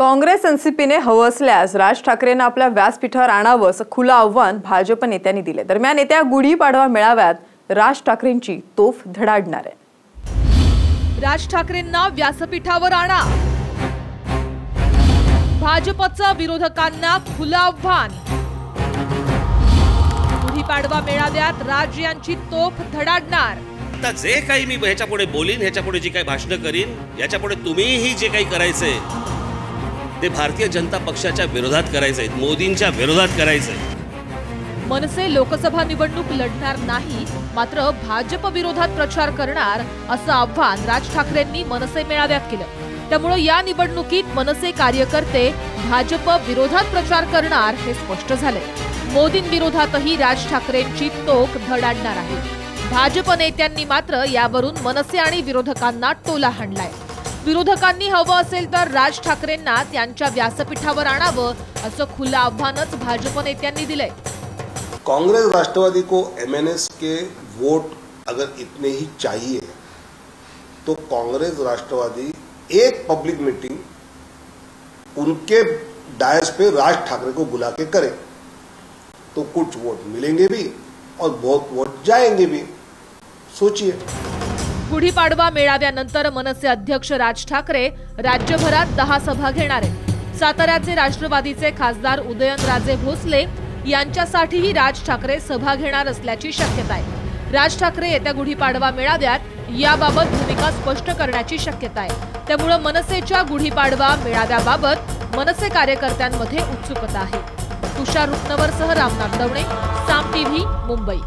काँग्रेस एनसीपीने हवं असल्यास राज ठाकरेंना आपल्या व्यासपीठावर आणावं असं खुलं आव्हान भाजप नेत्यांनी दिले. दरम्यान येत्या गुढीपाडवा मेळाव्यात राज ठाकरेंची तोफ धडाडणार आहे. राज ठाकरेंना व्यासपीठावर आणा. भाजपचं विरोधकांना खुलं आव्हान. गुढीपाडवा मेळाव्यात राज यांची तोफ धडाडणार. आता जे काही मी ह्याच्यापुढे बोलीन ह्याच्यापुढे जी काही भाषणं करीन याच्यापुढे तुम्हीही जे काही करायचंय ते भारतीय जनता पक्षाच्या विरोधात करायचे मोदींच्या विरोधात करायचे मनसे लोकसभा निवडणूक लढणार नाही मात्र भाजप विरोधात प्रचार करणार असं आव्हान राज ठाकरेंनी मनसे मेळाव्यात केलं. त्यामुळं या निवडणुकीत मनसे कार्यकर्ते भाजप विरोधात प्रचार करणार हे स्पष्ट झाले मोदींविरोधातही राज ठाकरेंची तोक धडाडणार आहे. भाजप नेत्यांनी मात्र यावरून मनसे आणि विरोधकांना टोला हाणलाय. विरोधकांनी हवं असेल तर राज ठाकरेंना त्यांच्या व्यासपीठावर आणावं, असं भाजप नेत्यांनी कांग्रेस राष्ट्रवादी को एमएनएस के वोट अगर इतने ही चाहिए तो कांग्रेस राष्ट्रवादी एक पब्लिक मीटिंग उनके डायस पे राज ठाकरे को बुला के करे तो कुछ वोट मिलेंगे भी और बहुत वोट जाएँगे भी। सोचिए। गुढीपाडवा मेळाव्यानंतर मनसे अध्यक्ष राज ठाकरे राज्यभरात दहा सभा घेणार आहेत. साताऱ्याचे राष्ट्रवादीचे खासदार उदयनराजे भोसले यांच्यासाठीही राज ठाकरे सभा घेणार असल्याची शक्यता आहे. राज ठाकरे येत्या गुढीपाडवा मेळाव्यात याबाबत भूमिका स्पष्ट करण्याची शक्यता आहे. त्यामुळं मनसेच्या गुढीपाडवा मेळाव्याबाबत मनसे कार्यकर्त्यांमध्ये उत्सुकता आहे. तुषार रुपनवरसह रामनाथ दवणे साम टीव्ही मुंबई.